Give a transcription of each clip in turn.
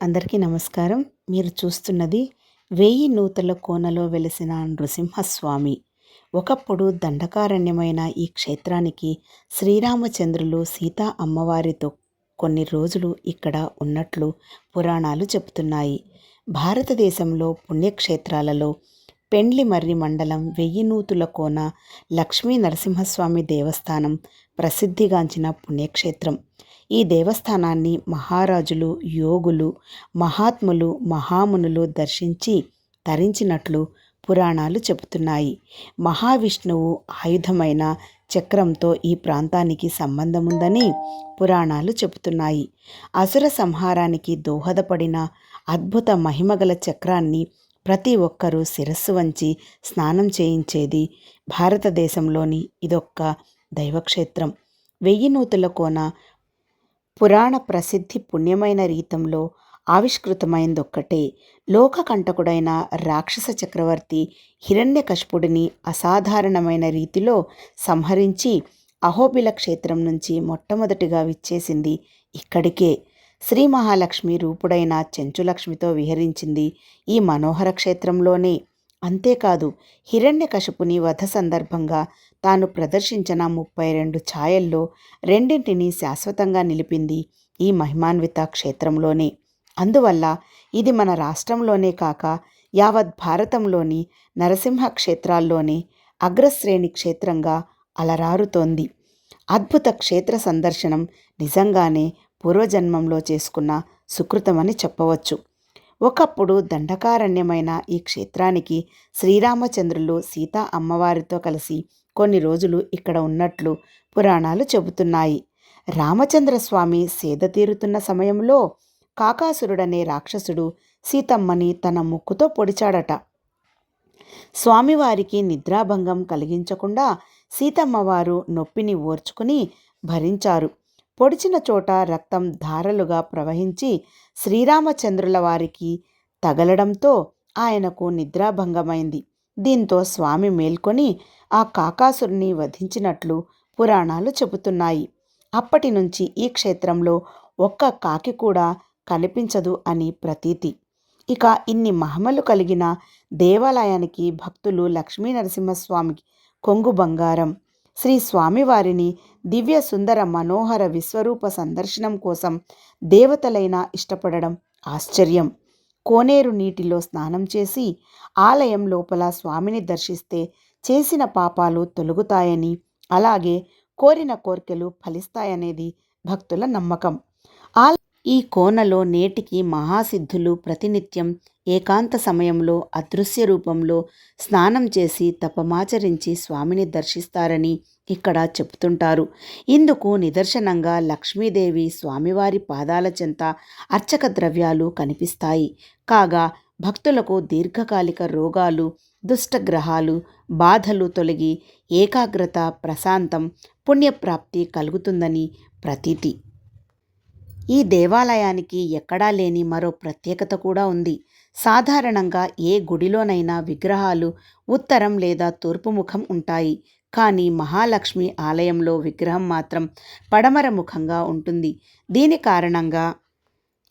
అందరికీ నమస్కారం. మీరు చూస్తున్నది వెయ్యి నూతల కోనలో వెలిసిన నృసింహస్వామి. ఒకప్పుడు దండకారణ్యమైన ఈ క్షేత్రానికి శ్రీరామచంద్రులు సీతా అమ్మవారితో కొన్ని రోజులు ఇక్కడ ఉన్నట్లు పురాణాలు చెబుతున్నాయి. భారతదేశంలో పుణ్యక్షేత్రాలలో పెండ్లిమర్రి మండలం వెయ్యి నూతుల కోన లక్ష్మీ నరసింహస్వామి దేవస్థానం ప్రసిద్ధిగాంచిన పుణ్యక్షేత్రం. ఈ దేవస్థానాన్ని మహారాజులు యోగులు మహాత్ములు మహామునులు దర్శించి తరించినట్లు పురాణాలు చెబుతున్నాయి. మహావిష్ణువు ఆయుధమైన చక్రంతో ఈ ప్రాంతానికి సంబంధముందని పురాణాలు చెబుతున్నాయి. అసుర సంహారానికి దోహదపడిన అద్భుత మహిమగల చక్రాన్ని ప్రతి ఒక్కరూ శిరస్సు వంచి స్నానం చేయించేది భారతదేశంలోని ఇదొక్క దైవక్షేత్రం. వెయ్యి నూతుల కోన పురాణ ప్రసిద్ధి పుణ్యమైన రీతంలో ఆవిష్కృతమైందొక్కటే. లోకకంటకుడైన రాక్షస చక్రవర్తి హిరణ్యకశపుడిని అసాధారణమైన రీతిలో సంహరించి అహోబిల క్షేత్రం నుంచి మొట్టమొదటిగా విచ్చేసింది ఇక్కడికే. శ్రీ మహాలక్ష్మి రూపుడైన చెంచులక్ష్మితో విహరించింది ఈ మనోహర క్షేత్రంలోనే. అంతేకాదు హిరణ్యకశపుని వధ సందర్భంగా తాను ప్రదర్శించిన ముప్పై రెండు ఛాయల్లో రెండింటిని శాశ్వతంగా నిలిపింది ఈ మహిమాన్విత క్షేత్రంలోనే. అందువల్ల ఇది మన రాష్ట్రంలోనే కాక యావత్ భారతంలోని నరసింహ క్షేత్రాల్లోనే అగ్రశ్రేణి క్షేత్రంగా అలరారుతోంది. అద్భుత క్షేత్ర సందర్శనం నిజంగానే పూర్వజన్మంలో చేసుకున్న సుకృతమని చెప్పవచ్చు. ఒకప్పుడు దండకారణ్యమైన ఈ క్షేత్రానికి శ్రీరామచంద్రులు సీతా అమ్మవారితో కలిసి కొన్ని రోజులు ఇక్కడ ఉన్నట్లు పురాణాలు చెబుతున్నాయి. రామచంద్రస్వామి సేద తీరుతున్న సమయంలో కాకాసురుడనే రాక్షసుడు సీతమ్మని తన ముక్కుతో పొడిచాడట. స్వామివారికి నిద్రాభంగం కలిగించకుండా సీతమ్మవారు నొప్పిని ఓర్చుకుని భరించారు. పొడిచిన చోట రక్తం ధారలుగా ప్రవహించి శ్రీరామచంద్రుల వారికి తగలడంతో ఆయనకు నిద్రాభంగమైంది. దీంతో స్వామి మేల్కొని ఆ కాకాసురుని వధించినట్లు పురాణాలు చెబుతున్నాయి. అప్పటి నుంచి ఈ క్షేత్రంలో ఒక్క కాకి కూడా కనిపించదు అని ప్రతీతి. ఇక ఇన్ని మహిమలు కలిగిన దేవాలయానికి భక్తులు లక్ష్మీ నరసింహస్వామికి కొంగు బంగారం. శ్రీ స్వామివారిని దివ్య సుందర మనోహర విశ్వరూప సందర్శనం కోసం దేవతలైన ఇష్టపడడం ఆశ్చర్యం. కోనేరు నీటిలో స్నానం చేసి ఆలయం లోపల స్వామిని దర్శిస్తే చేసిన పాపాలు తొలగుతాయని అలాగే కోరిన కోరికలు ఫలిస్తాయనేది భక్తుల నమ్మకం. ఈ కోనలో నేటికి మహాసిద్ధులు ప్రతినిత్యం ఏకాంత సమయంలో అదృశ్య రూపంలో స్నానం చేసి తపమాచరించి స్వామిని దర్శిస్తారని ఇక్కడ చెబుతుంటారు. ఇందుకు నిదర్శనంగా లక్ష్మీదేవి స్వామివారి పాదాల చెంత అర్చక ద్రవ్యాలు కనిపిస్తాయి. కాగా భక్తులకు దీర్ఘకాలిక రోగాలు దుష్టగ్రహాలు బాధలు తొలగి ఏకాగ్రత ప్రశాంతం పుణ్యప్రాప్తి కలుగుతుందని ప్రతీతి. ఈ దేవాలయానికి ఎక్కడా లేని మరో ప్రత్యేకత కూడా ఉంది. సాధారణంగా ఏ గుడిలోనైనా విగ్రహాలు ఉత్తరం లేదా తూర్పు ముఖం ఉంటాయి. కానీ మహాలక్ష్మి ఆలయంలో విగ్రహం మాత్రం పడమర ముఖంగా ఉంటుంది. దీని కారణంగా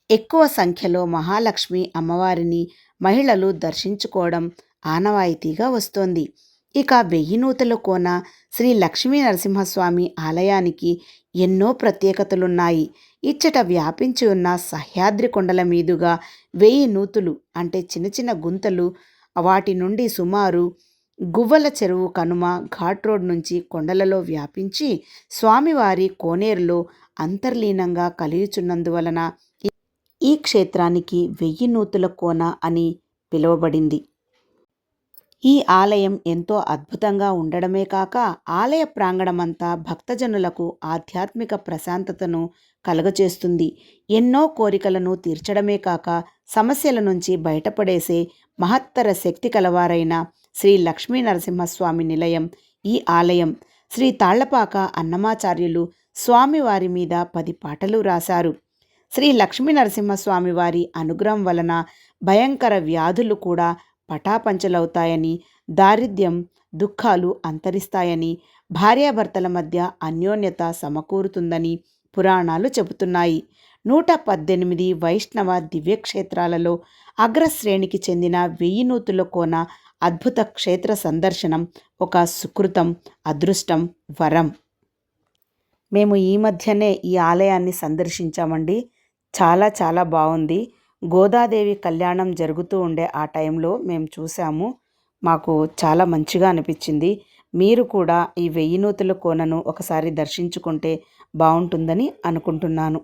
ఎక్కువ సంఖ్యలో మహాలక్ష్మి అమ్మవారిని మహిళలు దర్శించుకోవడం ఆనవాయితీగా వస్తోంది. ఇక వెయ్యి నూతల కోన శ్రీ లక్ష్మీ నరసింహస్వామి ఆలయానికి ఎన్నో ప్రత్యేకతలున్నాయి. ఇచ్చట వ్యాపించి ఉన్న సహ్యాద్రి కొండల మీదుగా వెయ్యి నూతులు అంటే చిన్న చిన్న గుంతలు వాటి నుండి సుమారు గువ్వల చెరువు కనుమ ఘాట్ రోడ్ నుంచి కొండలలో వ్యాపించి స్వామివారి కోనేరులో అంతర్లీనంగా కలియుచున్నందువలన ఈ క్షేత్రానికి వెయ్యి నూతుల కోన అని పిలువబడింది. ఈ ఆలయం ఎంతో అద్భుతంగా ఉండడమే కాక ఆలయ ప్రాంగణమంతా భక్తజనులకు ఆధ్యాత్మిక ప్రశాంతతను కలుగచేస్తుంది. ఎన్నో కోరికలను తీర్చడమే కాక సమస్యల నుంచి బయటపడేసే మహత్తర శక్తి కలవారైన శ్రీ లక్ష్మీ నరసింహస్వామి నిలయం ఈ ఆలయం. శ్రీ తాళ్ళపాక అన్నమాచార్యులు స్వామివారి మీద పది పాటలు రాశారు. శ్రీ లక్ష్మీ నరసింహస్వామి వారి అనుగ్రహం వలన భయంకర వ్యాధులు కూడా పటాపంచలవుతాయని దారిద్ర్యం దుఃఖాలు అంతరిస్తాయని భార్యాభర్తల మధ్య అన్యోన్యత సమకూరుతుందని పురాణాలు చెబుతున్నాయి. నూట పద్దెనిమిది వైష్ణవ దివ్యక్షేత్రాలలో అగ్రశ్రేణికి చెందిన వెయ్యి నూతుల కోన అద్భుత క్షేత్ర సందర్శనం ఒక సుకృతం అదృష్టం వరం. మేము ఈ మధ్యనే ఈ ఆలయాన్ని సందర్శించామండి. చాలా చాలా బాగుంది. గోదాదేవి కళ్యాణం జరుగుతూ ఉండే ఆ టైంలో మేము చూసాము మాకు చాలా మంచిగా అనిపించింది. మీరు కూడా ఈ వెయ్యి నూతుల కోనను ఒకసారి దర్శించుకుంటే బాగుంటుందని అనుకుంటున్నాను.